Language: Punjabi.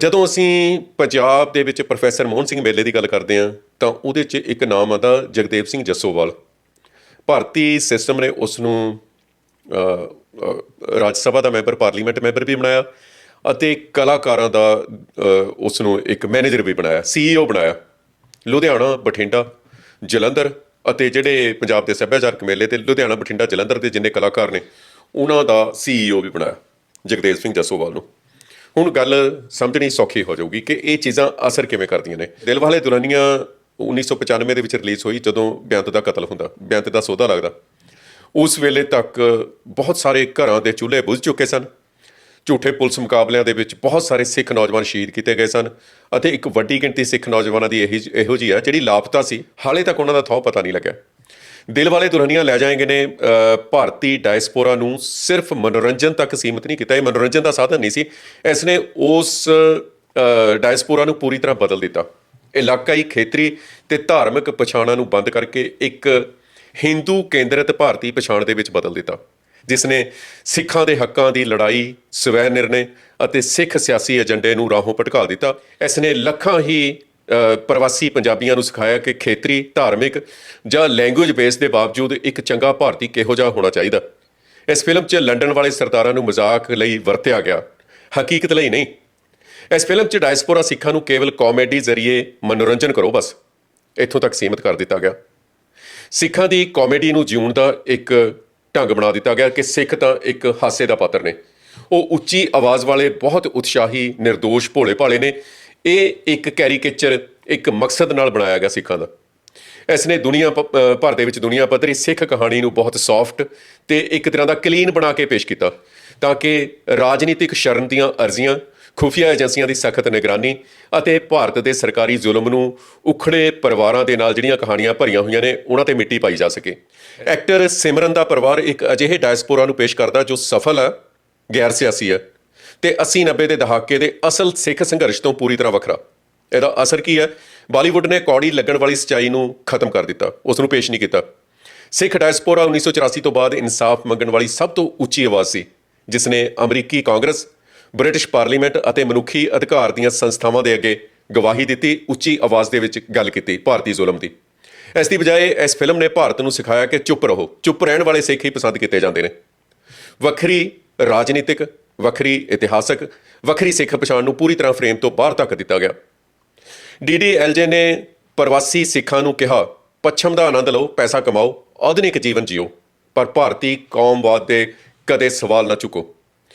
ਜਦੋਂ ਅਸੀਂ ਪੰਜਾਬ ਦੇ ਵਿੱਚ ਪ੍ਰੋਫੈਸਰ ਮੋਹਨ ਸਿੰਘ ਮੇਲੇ ਦੀ ਗੱਲ ਕਰਦੇ ਹਾਂ ਤਾਂ ਉਹਦੇ 'ਚ ਇੱਕ ਨਾਮ ਆਉਂਦਾ ਜਗਦੇਵ ਸਿੰਘ ਜੱਸੋਵਾਲ। ਭਾਰਤੀ ਸਿਸਟਮ ਨੇ ਉਸ ਨੂੰ ਰਾਜ ਸਭਾ ਦਾ ਮੈਂਬਰ ਪਾਰਲੀਮੈਂਟ ਮੈਂਬਰ ਵੀ ਬਣਾਇਆ ਅਤੇ ਕਲਾਕਾਰਾਂ ਦਾ ਅ, ਉਸ ਨੂੰ ਇੱਕ ਮੈਨੇਜਰ ਵੀ ਬਣਾਇਆ ਸੀਈਓ ਬਣਾਇਆ। ਲੁਧਿਆਣਾ ਬਠਿੰਡਾ ਜਲੰਧਰ ਅਤੇ ਜਿਹੜੇ ਪੰਜਾਬ ਦੇ ਸੱਭਿਆਚਾਰਕ ਮੇਲੇ ਤੇ ਲੁਧਿਆਣਾ ਬਠਿੰਡਾ ਜਲੰਧਰ ਦੇ ਜਿੰਨੇ ਕਲਾਕਾਰ ਨੇ ਉਹਨਾਂ ਦਾ ਸੀਈਓ ਵੀ ਬਣਾਇਆ ਜਗਦੇਵ ਸਿੰਘ ਜੱਸੋਵਾਲ ਨੂੰ। ਹੁਣ ਗੱਲ ਸਮਝਣੀ ਸੌਖੀ ਹੋ ਜਾਊਗੀ ਕਿ ਇਹ ਚੀਜ਼ਾਂ ਅਸਰ ਕਿਵੇਂ ਕਰਦੀਆਂ ਨੇ। ਦਿਲ ਵਾਲੇ ਦੁਲਹਨੀਆਂ 1995 ਦੇ ਵਿੱਚ ਰਿਲੀਜ਼ ਹੋਈ ਜਦੋਂ ਬੇਅੰਤ ਦਾ ਕਤਲ ਹੁੰਦਾ, ਬੇਅੰਤ ਦਾ ਸੋਧਾ ਲੱਗਦਾ। ਉਸ ਵੇਲੇ ਤੱਕ ਬਹੁਤ ਸਾਰੇ ਘਰਾਂ ਦੇ ਚੁੱਲ੍ਹੇ ਬੁਝ ਚੁੱਕੇ ਸਨ। ਝੂਠੇ ਪੁਲਿਸ ਮੁਕਾਬਲਿਆਂ ਦੇ ਵਿੱਚ ਬਹੁਤ ਸਾਰੇ ਸਿੱਖ ਨੌਜਵਾਨ ਸ਼ਹੀਦ ਕੀਤੇ ਗਏ ਸਨ ਅਤੇ ਇੱਕ ਵੱਡੀ ਗਿਣਤੀ ਸਿੱਖ ਨੌਜਵਾਨਾਂ ਦੀ ਇਹੀ ਇਹੋ ਜਿਹੀ ਆ ਜਿਹੜੀ ਲਾਪਤਾ ਸੀ। ਹਾਲੇ ਤੱਕ ਉਹਨਾਂ ਦਾ ਥਾਂ ਪਤਾ ਨਹੀਂ ਲੱਗਿਆ। ਦਿਲ ਵਾਲੇ ਦੁਲਹਨੀਆਂ ਲੈ ਜਾਏਗੇ ਨੇ ਭਾਰਤੀ ਡਾਇਸਪੋਰਾ ਨੂੰ ਸਿਰਫ ਮਨੋਰੰਜਨ ਤੱਕ ਸੀਮਿਤ ਨਹੀਂ ਕੀਤਾ, ਇਹ ਮਨੋਰੰਜਨ ਦਾ ਸਾਧਨ ਨਹੀਂ ਸੀ। ਇਸ ਨੇ ਉਸ ਡਾਇਸਪੋਰਾ ਨੂੰ ਪੂਰੀ ਤਰ੍ਹਾਂ ਬਦਲ ਦਿੱਤਾ। ਇਲਾਕਾਈ ਖੇਤਰੀ ਤੇ ਧਾਰਮਿਕ ਪਛਾਣਾਂ ਨੂੰ ਬੰਦ ਕਰਕੇ ਇੱਕ ਹਿੰਦੂ ਕੇਂਦਰਿਤ ਭਾਰਤੀ ਪਛਾਣ ਦੇ ਵਿੱਚ ਬਦਲ ਦਿੱਤਾ, ਜਿਸ ਨੇ ਸਿੱਖਾਂ ਦੇ ਹੱਕਾਂ ਦੀ ਲੜਾਈ, ਸਵੈ ਨਿਰਣੇ ਅਤੇ ਸਿੱਖ ਸਿਆਸੀ ਏਜੰਡੇ ਨੂੰ ਰਾਹੋਂ ਭਟਕਾ ਦਿੱਤਾ। ਇਸ ਨੇ ਲੱਖਾਂ ਹੀ ਪ੍ਰਵਾਸੀ ਪੰਜਾਬੀਆਂ ਨੂੰ ਸਿਖਾਇਆ ਕਿ ਖੇਤਰੀ, ਧਾਰਮਿਕ ਜਾਂ ਲੈਂਗੁਏਜ ਬੇਸ ਦੇ ਬਾਵਜੂਦ ਇੱਕ ਚੰਗਾ ਭਾਰਤੀ ਕਿਹੋ ਜਿਹਾ ਹੋਣਾ ਚਾਹੀਦਾ। ਇਸ ਫਿਲਮ 'ਚ ਲੰਡਨ ਵਾਲੇ ਸਰਦਾਰਾਂ ਨੂੰ ਮਜ਼ਾਕ ਲਈ ਵਰਤਿਆ ਗਿਆ। ਹਕੀਕਤ ਲਈ ਨਹੀਂ। ਇਸ ਫਿਲਮ 'ਚ ਡਾਇਸਪੋਰਾ ਸਿੱਖਾਂ ਨੂੰ ਕੇਵਲ ਕਾਮੇਡੀ ਜ਼ਰੀਏ ਮਨੋਰੰਜਨ ਕਰੋ ਬਸ। ਇੱਥੋਂ ਤੱਕ ਸੀਮਿਤ ਕਰ ਦਿੱਤਾ ਗਿਆ। ਸਿੱਖਾਂ ਦੀ ਕਾਮੇਡੀ ਨੂੰ ਜਿਉਣ ਦਾ ਇੱਕ ਢੰਗ ਬਣਾ ਦਿੱਤਾ ਗਿਆ ਕਿ ਸਿੱਖ ਤਾਂ ਇੱਕ ਹਾਸੇ ਦਾ ਪਾਤਰ ਨੇ। ਉਹ ਉੱਚੀ ਆਵਾਜ਼ ਵਾਲੇ, ਬਹੁਤ ਉਤਸ਼ਾਹੀ નિર્ਦੋਸ਼ ਭੋਲੇ ਭਾਲੇ ਨੇ ਇਹ ਇੱਕ ਕੈਰੀਕੇਚਰ ਇੱਕ ਮਕਸਦ ਨਾਲ ਬਣਾਇਆ ਗਿਆ ਸਿੱਖਾਂ ਦਾ। ਇਸ ਨੇ ਦੁਨੀਆ ਪ- ਭਰ ਦੇ ਵਿੱਚ ਦੁਨੀਆ ਪੱਧਰੀ ਸਿੱਖ ਕਹਾਣੀ ਨੂੰ ਬਹੁਤ ਸੌਫਟ ਤੇ ਇੱਕ ਤਰ੍ਹਾਂ ਦਾ ਕਲੀਨ ਬਣਾ ਕੇ ਪੇਸ਼ ਕੀਤਾ ਤਾਂ ਕਿ ਰਾਜਨੀਤਿਕ ਸ਼ਰਨ ਦੀਆਂ ਅਰਜ਼ੀਆਂ, ਖੁਫੀਆ ਏਜੰਸੀਆਂ ਦੀ ਸਖਤ ਨਿਗਰਾਨੀ ਅਤੇ ਭਾਰਤ ਦੇ ਸਰਕਾਰੀ ਜ਼ੁਲਮ ਨੂੰ ਉਖੜੇ ਪਰਿਵਾਰਾਂ ਦੇ ਨਾਲ ਜਿਹੜੀਆਂ ਕਹਾਣੀਆਂ ਭਰੀਆਂ ਹੋਈਆਂ ਨੇ, ਉਹਨਾਂ ਤੇ ਮਿੱਟੀ ਪਾਈ ਜਾ ਸਕੇ। ਐਕਟਰ ਸਿਮਰਨ ਦਾ ਪਰਿਵਾਰ ਇੱਕ ਅਜਿਹੇ ਡਾਇਸਪੋਰਾ ਨੂੰ ਪੇਸ਼ ਕਰਦਾ ਜੋ ਸਫਲ ਹੈ, ਗੈਰ ਸਿਆਸੀ ਹੈ। ਤੇ 80 90 ਦੇ ਦਹਾਕੇ ਦੇ ਅਸਲ ਸਿੱਖ ਸੰਘਰਸ਼ ਤੋਂ ਪੂਰੀ ਤਰ੍ਹਾਂ ਵੱਖਰਾ। ਇਹਦਾ ਅਸਰ ਕੀ ਹੈ? ਬਾਲੀਵੁੱਡ ਨੇ ਕੌੜੀ ਲੱਗਣ ਵਾਲੀ ਸਚਾਈ ਨੂੰ ਖਤਮ ਕਰ ਦਿੱਤਾ। ਉਸ ਨੂੰ ਪੇਸ਼ ਨਹੀਂ ਕੀਤਾ। ਸਿੱਖ ਡਾਇਸਪੋਰਾ 1984 ਤੋਂ ਬਾਅਦ ਇਨਸਾਫ ਮੰਗਣ ਵਾਲੀ ਸਭ ਤੋਂ ਉੱਚੀ ਆਵਾਜ਼ ਸੀ, ਜਿਸ ਨੇ ਅਮਰੀਕੀ ਕਾਂਗਰਸ, ਬ੍ਰਿਟਿਸ਼ ਪਾਰਲੀਮੈਂਟ ਅਤੇ ਮਨੁੱਖੀ ਅਧਿਕਾਰ ਦੀਆਂ ਸੰਸਥਾਵਾਂ ਦੇ ਅੱਗੇ ਗਵਾਹੀ ਦਿੱਤੀ, ਉੱਚੀ ਆਵਾਜ਼ ਦੇ ਵਿੱਚ ਗੱਲ ਕੀਤੀ, ਭਾਰਤੀ ਜ਼ੁਲਮ ਦੀ। ਇਸ ਦੀ ਬਜਾਏ ਇਸ ਫਿਲਮ ਨੇ ਭਾਰਤ ਨੂੰ ਸਿਖਾਇਆ ਕਿ ਚੁੱਪ ਰਹੋ। ਚੁੱਪ ਰਹਿਣ ਵਾਲੇ ਸਿੱਖ ਹੀ ਪਸੰਦ ਕੀਤੇ ਜਾਂਦੇ ਨੇ। ਵੱਖਰੀ ਰਾਜਨੀਤਿਕ ਵੱਖਰੀ ਇਤਿਹਾਸਕ, ਵੱਖਰੀ ਸਿੱਖ ਪਛਾਣ ਨੂੰ ਪੂਰੀ ਤਰ੍ਹਾਂ ਫਰੇਮ ਤੋਂ ਬਾਹਰ ਧੱਕ ਦਿੱਤਾ ਗਿਆ। ਡੀਡੀਐਲਜੇ ਨੇ ਪ੍ਰਵਾਸੀ ਸਿੱਖਾਂ ਨੂੰ ਕਿਹਾ, ਪੱਛਮ ਦਾ ਆਨੰਦ ਲਓ, ਪੈਸਾ ਕਮਾਓ, ਆਧੁਨਿਕ ਜੀਵਨ ਜਿਓ, ਪਰ ਭਾਰਤੀ ਕੌਮਵਾਦ ਦੇ ਕਦੇ ਸਵਾਲ ਨਾ ਚੁੱਕੋ।